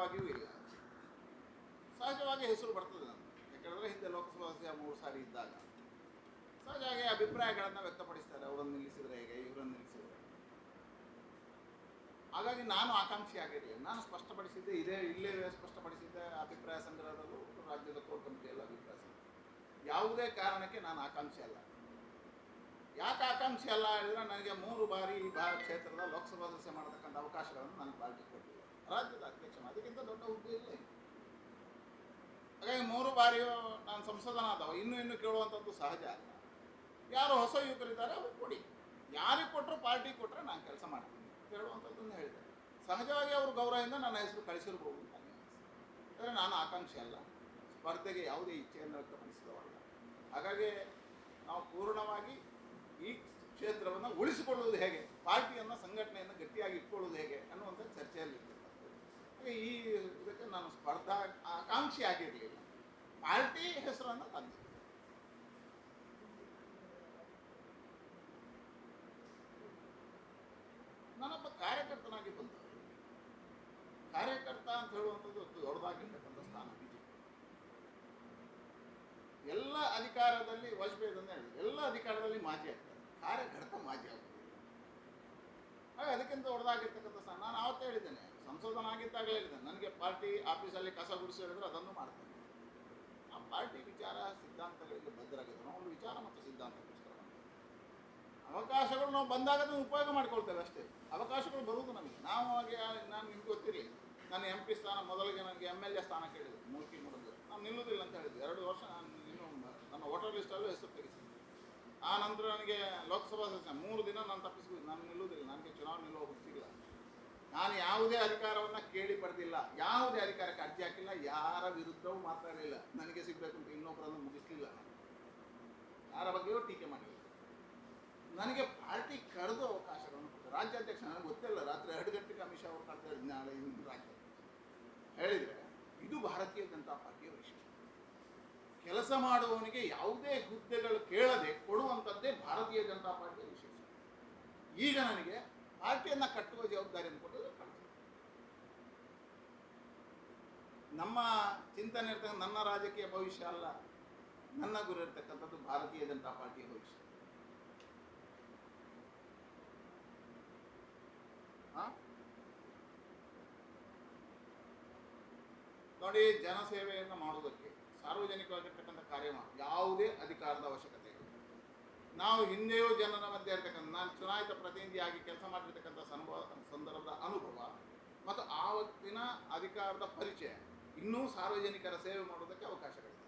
ಸಹಜವಾಗಿಯೂ ಇಲ್ಲ. ಸಹಜವಾಗಿ ಹೆಸರು ಬರ್ತದೆ ನಾನು ಯಾಕೆಂದರೆ ಹಿಂದೆ ಲೋಕಸಭಾ ಸದಸ್ಯ ಮೂರು ಸಾರಿ ಇದ್ದಾಗ. ಸಹಜವಾಗಿ ಅಭಿಪ್ರಾಯಗಳನ್ನು ವ್ಯಕ್ತಪಡಿಸ್ತಾರೆ. ಅವರನ್ನು ನಿಲ್ಲಿಸಿದ್ರೆ ಹೇಗೆ? ಇವರನ್ನು ನಿಲ್ಲಿಸಿದ್ರೆ ಹಾಗಾಗಿ ನಾನು ಆಕಾಂಕ್ಷಿ ಆಗಿರಲಿಲ್ಲ ನಾನು ಸ್ಪಷ್ಟಪಡಿಸಿದ್ದೆ, ಇದೇ ಇಲ್ಲೇ ಸ್ಪಷ್ಟಪಡಿಸಿದ್ದೆ ಅಭಿಪ್ರಾಯ ಸಂಗ್ರಹದಲ್ಲೂ ರಾಜ್ಯದ ಕೋರ್ ಕಮಿಟಿಯಲ್ಲಿ ಅಭಿಪ್ರಾಯ ಯಾವುದೇ ಕಾರಣಕ್ಕೆ ನಾನು ಆಕಾಂಕ್ಷಿ ಅಲ್ಲ. ಯಾಕೆ ಆಕಾಂಕ್ಷಿ ಅಲ್ಲ? ಹೇಳಿದ್ರೆ ನನಗೆ ಮೂರು ಬಾರಿ ಈ ಭಾಗ ಕ್ಷೇತ್ರದ ಲೋಕಸಭಾ ಸದಸ್ಯ ಮಾಡತಕ್ಕಂಥ ಅವಕಾಶಗಳನ್ನು ನಾನು ಪಾರ್ಟಿ ಕೊಟ್ಟಿಲ್ಲ ರಾಜ್ಯದ ಅದಕ್ಕಿಂತ ದೊಡ್ಡ ಹುದ್ದೆ ಇಲ್ಲ. ಹಾಗಾಗಿ ಮೂರು ಬಾರಿಯೂ ನಾನು ಸಂಸದನಾದವ, ಇನ್ನೂ ಇನ್ನೂ ಕೇಳುವಂಥದ್ದು ಸಹಜ ಅಲ್ಲ. ಯಾರು ಹೊಸ ಯುವಕರಿದ್ದಾರೆ ಅವ್ರಿಗೆ ಕೊಡಿ. ಯಾರಿಗೆ ಕೊಟ್ಟರು ಪಾರ್ಟಿ ಕೊಟ್ಟರೆ ನಾನು ಕೆಲಸ ಮಾಡ್ತೀನಿ. ಹೇಳುವಂಥದ್ದನ್ನು ಹೇಳಿದೆ. ಸಹಜವಾಗಿ ಅವರು ಗೌರವದಿಂದ ನನ್ನ ಹೆಸರು ಕಳಿಸಿರ್ಬೋದು ಅಂತ ಆದರೆ ನಾನು ಆಕಾಂಕ್ಷೆ ಅಲ್ಲ. ಸ್ಪರ್ಧೆಗೆ ಯಾವುದೇ ಇಚ್ಛೆಯನ್ನು ವ್ಯಕ್ತಪಡಿಸಿದವಲ್ಲ ಹಾಗಾಗಿ ನಾವು ಪೂರ್ಣವಾಗಿ ಈ ಕ್ಷೇತ್ರವನ್ನು ಉಳಿಸಿಕೊಳ್ಳುವುದು ಹೇಗೆ? ಪಾರ್ಟಿಯನ್ನು, ಸಂಘಟನೆಯನ್ನು ಗಟ್ಟಿಯಾಗಿ ಇಟ್ಕೊಳ್ಳುವುದು ಹೇಗೆ ಅನ್ನುವಂಥ ಚರ್ಚೆಯಲ್ಲಿ ಇರ್ತಕ್ಕಂಥದ್ದು. ಹಾಗೆ ಈ ಇದಕ್ಕೆ ನಾನು ಸ್ಪರ್ಧಾ ಆಕಾಂಕ್ಷಿ ಆಗಿರಲಿಲ್ಲ. ಪಾರ್ಟಿ ಹೆಸರನ್ನು ತಂದೆ. ನಾನೊಬ್ಬ ಕಾರ್ಯಕರ್ತನಾಗಿ ಬಂದ ಕಾರ್ಯಕರ್ತ ಅಂತ ಹೇಳುವಂಥದ್ದು ದೊಡ್ಡದಾಗಿರ್ತಕ್ಕಂಥ ಸ್ಥಾನ ಎಲ್ಲ ಅಧಿಕಾರದಲ್ಲಿ ವಾಜಪೇಯಿ ಅದನ್ನೇ ಹೇಳಿದ್ರು. ಎಲ್ಲ ಅಧಿಕಾರದಲ್ಲಿ ಮಾಜಿ ಆಗ್ತಾರೆ. ಕಾರ್ಯಕರ್ತ ಮಾಜಿ ಆಗ್ತದೆ ಹಾಗೆ ಅದಕ್ಕಿಂತ ದೊಡ್ಡದಾಗಿರ್ತಕ್ಕಂಥ ಸ್ಥಾನ ನಾನು ಆವತ್ತೇ ಹೇಳಿದ್ದೇನೆ. ಸಂಸದನಾಗಿದ್ದಾಗಲೇ ಇದೆ ನನಗೆ ಪಾರ್ಟಿ ಆಫೀಸಲ್ಲಿ ಕಸ ಗುಡಿಸಿ ಹೇಳಿದ್ರೆ ಅದನ್ನು ಮಾಡ್ತೇನೆ ಆ ಪಾರ್ಟಿ ವಿಚಾರ ಸಿದ್ಧಾಂತಗಳಿಗೆ ಬದ್ಧರಾಗಿದ್ದು ನಾವು ಒಂದು ವಿಚಾರ ಮತ್ತು ಸಿದ್ಧಾಂತ. ಅವಕಾಶಗಳು ನಾವು ಬಂದಾಗ ಅದನ್ನು ಉಪಯೋಗ ಮಾಡ್ಕೊಳ್ತೇವೆ ಅಷ್ಟೇ. ಅವಕಾಶಗಳು ಬರುವುದು ನಮಗೆ. ನಾವು ಹಾಗೆ, ನಾನು ನಿಮ್ಗೆ ಗೊತ್ತಿರಲಿ, ನಾನು ಎಂ ಪಿ ಸ್ಥಾನ ಮೊದಲಿಗೆ ನನಗೆ ಎಂ ಎಲ್ ಎ ಸ್ಥಾನ ಕೇಳಿದೆ. ಮೂರ್ತಿ ಮುಡಿದ್ರು ನಾನು ನಿಲ್ಲುವುದಿಲ್ಲ ಅಂತ ಹೇಳಿದ್ವಿ. ಎರಡು ವರ್ಷ ನಾನು ಇನ್ನು ನನ್ನ ವೋಟರ್ ಲಿಸ್ಟಲ್ಲೂ ಹೆಸರು ತೆಗೆಸಿದ್ದೆ. ಆ ನಂತರ ನನಗೆ ಲೋಕಸಭಾ ಸದಸ್ಯ ಮೂರು ದಿನ ನಾನು ತಪ್ಪಿಸ್ಬೋದು ನಾನು ನಿಲ್ಲುವುದಿಲ್ಲ. ನನಗೆ ಚುನಾವಣೆ ನಿಲ್ಲುವ ಹುಟ್ಟಿಲ್ಲ ನಾನು ಯಾವುದೇ ಅಧಿಕಾರವನ್ನು ಕೇಳಿ ಪಡೆದಿಲ್ಲ, ಯಾವುದೇ ಅಧಿಕಾರಕ್ಕೆ ಅರ್ಜಿ ಹಾಕಿಲ್ಲ, ಯಾರ ವಿರುದ್ಧವೂ ಮಾತಾಡಲಿಲ್ಲ ನನಗೆ ಸಿಗಬೇಕು ಅಂತ ಇನ್ನೊಬ್ಬರನ್ನು ಮುಗಿಸಲಿಲ್ಲ. ಯಾರ ಬಗ್ಗೆಯೂ ಟೀಕೆ ಮಾಡಿಲ್ಲ. ನನಗೆ ಪಾರ್ಟಿ ಕರೆದು ಅವಕಾಶಗಳನ್ನು ಕೊಟ್ಟರು. ರಾಜ್ಯಾಧ್ಯಕ್ಷ, ನನಗೆ ಗೊತ್ತಿಲ್ಲ ರಾತ್ರಿ ಎರಡು ಗಂಟೆಗೆ ಅಮಿತ್ ಶಾ ಅವರು ಕರ್ತಾರೆ ನಾಳೆ ಇಂದು ರಾಜ್ಯ. ಹೇಳಿದರೆ, ಇದು ಭಾರತೀಯ ಜನತಾ ಪಾರ್ಟಿಯ ವೈಶಿಷ್ಟ್ಯ. ಕೆಲಸ ಮಾಡುವವನಿಗೆ ಯಾವುದೇ ಹುದ್ದೆಗಳು ಕೇಳದೆ ಕೊಡುವಂಥದ್ದೇ ಭಾರತೀಯ ಜನತಾ ಪಾರ್ಟಿಯ ವಿಶೇಷ. ಈಗ ನನಗೆ ಪಾರ್ಟಿಯನ್ನು ಕಟ್ಟುವ ಜವಾಬ್ದಾರಿಯನ್ನು ಕೊಟ್ಟದ್ದು ನಮ್ಮ ಚಿಂತನೆ ಇರ್ತಕ್ಕಂಥ, ನನ್ನ ರಾಜಕೀಯ ಭವಿಷ್ಯ ಅಲ್ಲ, ನನ್ನ ಗುರಿ ಇರ್ತಕ್ಕಂಥದ್ದು ಭಾರತೀಯ ಜನತಾ ಪಾರ್ಟಿಯ ಭವಿಷ್ಯ? ನೋಡಿ, ಜನಸೇವೆಯನ್ನು ಮಾಡುವುದಕ್ಕೆ ಸಾರ್ವಜನಿಕವಾಗಿರ್ತಕ್ಕಂಥ ಕಾರ್ಯ ಯಾವುದೇ ಅಧಿಕಾರದ ಅವಶ್ಯಕತೆ ನಾವು ಹಿಂದೆಯೂ ಜನರ ಮಧ್ಯೆ ಇರ್ತಕ್ಕಂಥ, ನಾನು ಚುನಾಯಿತ ಪ್ರತಿನಿಧಿಯಾಗಿ ಕೆಲಸ ಮಾಡಿರ್ತಕ್ಕಂಥ ಸಂಭವ, ಸಂದರ್ಭದ ಅನುಭವ ಮತ್ತು ಆವತ್ತಿನ ಅಧಿಕಾರದ ಪರಿಚಯ ಇನ್ನೂ ಸಾರ್ವಜನಿಕರ ಸೇವೆ ಮಾಡೋದಕ್ಕೆ ಅವಕಾಶಗಳಿದೆ